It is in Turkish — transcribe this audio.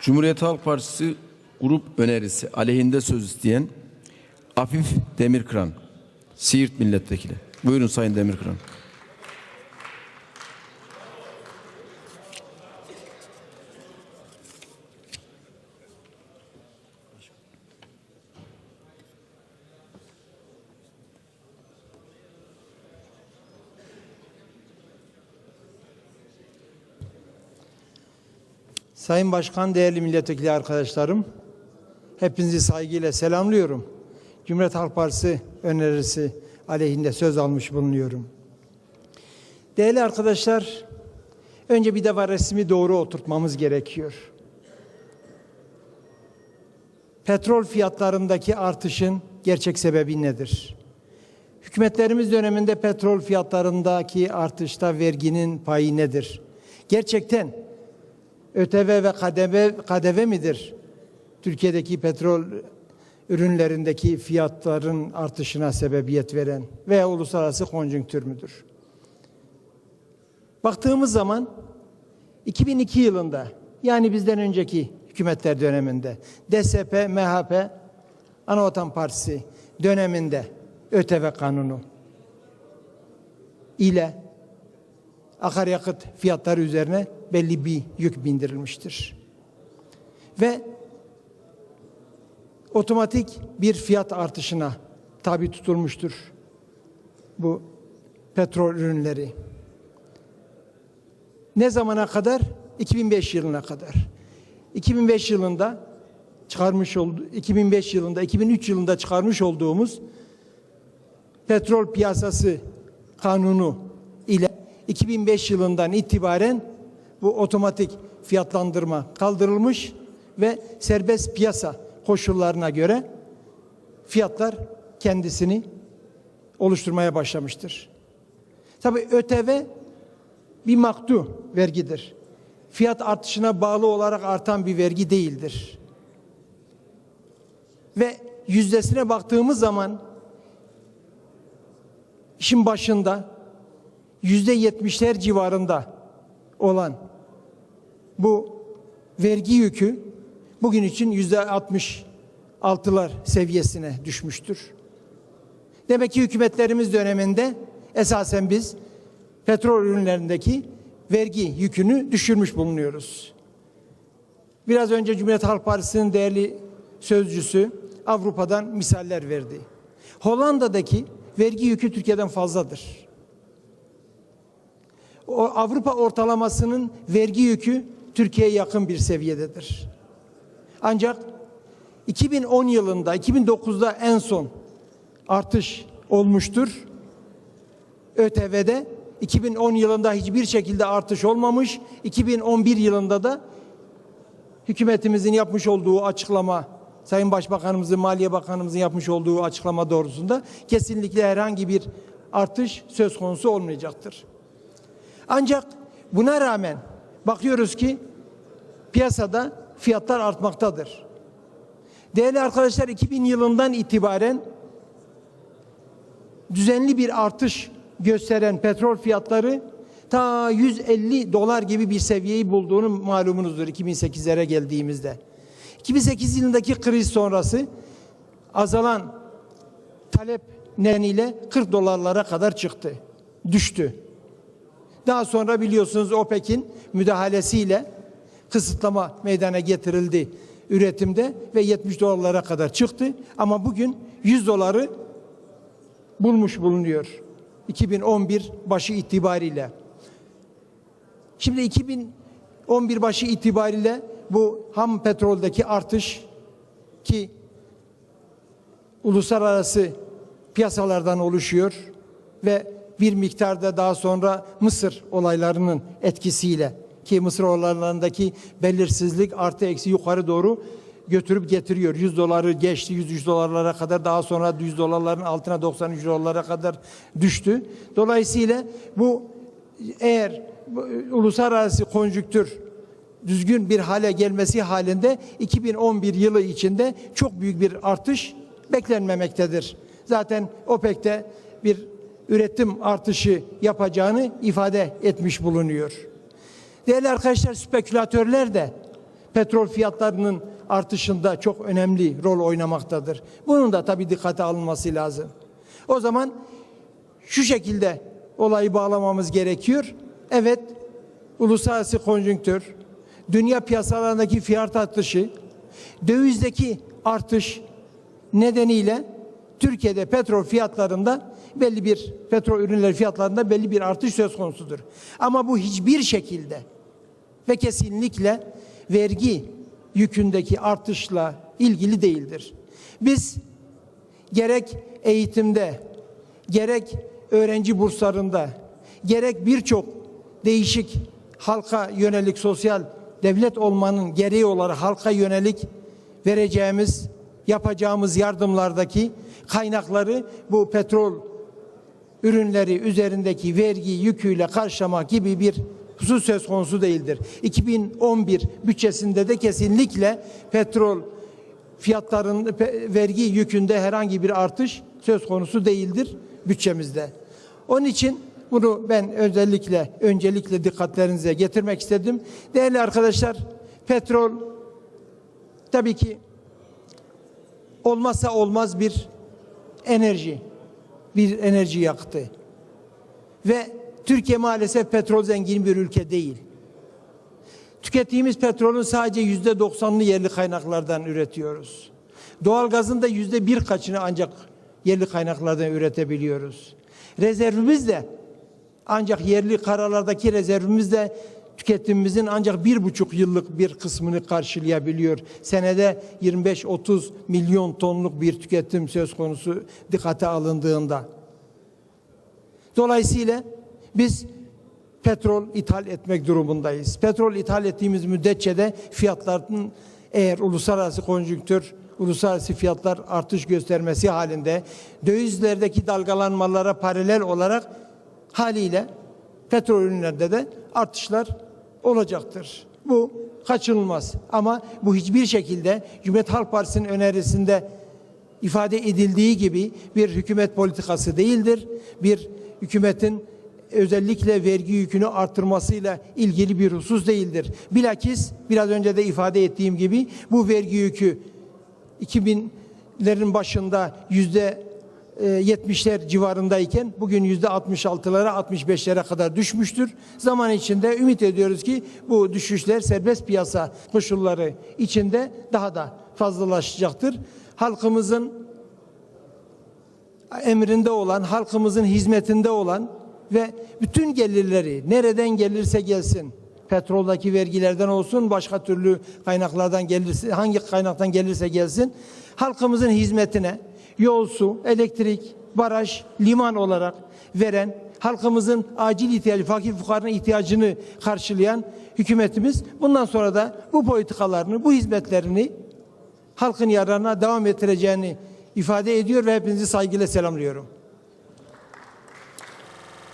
Cumhuriyet Halk Partisi grup önerisi aleyhinde söz isteyen Afif Demirkıran, Siirt Milletvekili. Buyurun Sayın Demirkıran. Sayın Başkan, değerli milletvekili arkadaşlarım, hepinizi saygıyla selamlıyorum. Cumhuriyet Halk Partisi önerisi aleyhinde söz almış bulunuyorum. Değerli arkadaşlar, önce bir defa resmi doğru oturtmamız gerekiyor. Petrol fiyatlarındaki artışın gerçek sebebi nedir? Hükümetlerimiz döneminde petrol fiyatlarındaki artışta verginin payı nedir? Gerçekten ÖTV ve KDV, KDV midir? Türkiye'deki petrol ürünlerindeki fiyatların artışına sebebiyet veren veya uluslararası konjonktür müdür? Baktığımız zaman 2002 yılında yani bizden önceki hükümetler döneminde DSP, MHP, Anavatan Partisi döneminde ÖTV kanunu ile akaryakıt fiyatları üzerine belli bir yük bindirilmiştir. Ve otomatik bir fiyat artışına tabi tutulmuştur bu petrol ürünleri. Ne zamana kadar? 2005 yılına kadar. 2005 yılında çıkarmış oldu 2005 yılında 2003 yılında çıkarmış olduğumuz petrol piyasası kanunu ile 2005 yılından itibaren bu otomatik fiyatlandırma kaldırılmış ve serbest piyasa koşullarına göre fiyatlar kendisini oluşturmaya başlamıştır. Tabii ÖTV bir maktu vergidir. Fiyat artışına bağlı olarak artan bir vergi değildir. Ve yüzdesine baktığımız zaman işin başında yüzde yetmişler civarında olan bu vergi yükü bugün için yüzde altmış altılar seviyesine düşmüştür. Demek ki hükümetlerimiz döneminde esasen biz petrol ürünlerindeki vergi yükünü düşürmüş bulunuyoruz. Biraz önce Cumhuriyet Halk Partisi'nin değerli sözcüsü Avrupa'dan misaller verdi. Hollanda'daki vergi yükü Türkiye'den fazladır. O Avrupa ortalamasının vergi yükü Türkiye'ye yakın bir seviyededir. Ancak 2010 yılında, 2009'da en son artış olmuştur. ÖTV'de 2010 yılında hiçbir şekilde artış olmamış. 2011 yılında da hükümetimizin yapmış olduğu açıklama, Sayın Başbakanımızın, Maliye Bakanımızın yapmış olduğu açıklama doğrusunda kesinlikle herhangi bir artış söz konusu olmayacaktır. Ancak buna rağmen bakıyoruz ki piyasada fiyatlar artmaktadır. Değerli arkadaşlar 2000 yılından itibaren düzenli bir artış gösteren petrol fiyatları ta 150 dolar gibi bir seviyeyi bulduğunu malumunuzdur 2008'lere geldiğimizde. 2008 yılındaki kriz sonrası azalan talep nedeniyle 40 dolarlara kadar çıktı, düştü. Daha sonra biliyorsunuz OPEC'in müdahalesiyle kısıtlama meydana getirildi üretimde ve 70 dolarlara kadar çıktı. Ama bugün 100 doları bulmuş bulunuyor. 2011 başı itibariyle. Şimdi 2011 başı itibariyle bu ham petroldeki artış ki uluslararası piyasalardan oluşuyor ve bir miktarda daha sonra Mısır olaylarının etkisiyle ki Mısır olaylarındaki belirsizlik artı eksi yukarı doğru götürüp getiriyor. 100 doları geçti 103 dolarlara kadar daha sonra 100 dolarların altına 93 dolarlara kadar düştü. Dolayısıyla bu eğer bu, uluslararası konjüktür düzgün bir hale gelmesi halinde 2011 yılı içinde çok büyük bir artış beklenmemektedir. Zaten OPEC'te bir üretim artışı yapacağını ifade etmiş bulunuyor. Değerli arkadaşlar spekülatörler de petrol fiyatlarının artışında çok önemli rol oynamaktadır. Bunun da tabii dikkate alınması lazım. O zaman şu şekilde olayı bağlamamız gerekiyor. Evet, uluslararası konjonktür, dünya piyasalarındaki fiyat artışı, dövizdeki artış nedeniyle Türkiye'de petrol fiyatlarında belli bir petrol ürünleri fiyatlarında belli bir artış söz konusudur. Ama bu hiçbir şekilde ve kesinlikle vergi yükündeki artışla ilgili değildir. Biz gerek eğitimde, gerek öğrenci burslarında, gerek birçok değişik halka yönelik sosyal devlet olmanın gereği olarak halka yönelik vereceğimiz, yapacağımız yardımlardaki kaynakları bu petrol ürünleri üzerindeki vergi yüküyle karşılamak gibi bir husus söz konusu değildir. 2011 bütçesinde de kesinlikle petrol fiyatların vergi yükünde herhangi bir artış söz konusu değildir bütçemizde. Onun için bunu ben özellikle öncelikle dikkatlerinize getirmek istedim. Değerli arkadaşlar, petrol tabii ki olmazsa olmaz bir enerji, bir enerji yakıtı. Ve Türkiye maalesef petrol zengin bir ülke değil. Tükettiğimiz petrolün sadece yüzde doksanını yerli kaynaklardan üretiyoruz. Doğalgazın da yüzde bir kaçını ancak yerli kaynaklardan üretebiliyoruz. Rezervimiz de ancak yerli karalardaki rezervimiz de tüketimimizin ancak bir buçuk yıllık bir kısmını karşılayabiliyor. Senede 25-30 milyon tonluk bir tüketim söz konusu dikkate alındığında. Dolayısıyla biz petrol ithal etmek durumundayız. Petrol ithal ettiğimiz müddetçe de fiyatların eğer uluslararası konjonktür, uluslararası fiyatlar artış göstermesi halinde dövizlerdeki dalgalanmalara paralel olarak haliyle petrol ürünlerinde de artışlar olacaktır. Bu kaçınılmaz ama bu hiçbir şekilde Cumhuriyet Halk Partisi'nin önerisinde ifade edildiği gibi bir hükümet politikası değildir. Bir hükümetin özellikle vergi yükünü artırmasıyla ilgili bir husus değildir. Bilakis biraz önce de ifade ettiğim gibi bu vergi yükü 2000'lerin başında yüzde 70'ler civarındayken bugün yüzde 66'lara 65'lere kadar düşmüştür. Zaman içinde ümit ediyoruz ki bu düşüşler serbest piyasa koşulları içinde daha da fazlalaşacaktır. Halkımızın emrinde olan, halkımızın hizmetinde olan ve bütün gelirleri nereden gelirse gelsin, petroldeki vergilerden olsun, başka türlü kaynaklardan gelirse, hangi kaynaktan gelirse gelsin, halkımızın hizmetine yol, su, elektrik, baraj, liman olarak veren, halkımızın acil ihtiyacı, fakir fukaranın ihtiyacını karşılayan hükümetimiz bundan sonra da bu politikalarını, bu hizmetlerini halkın yararına devam ettireceğini ifade ediyor ve hepinizi saygıyla selamlıyorum.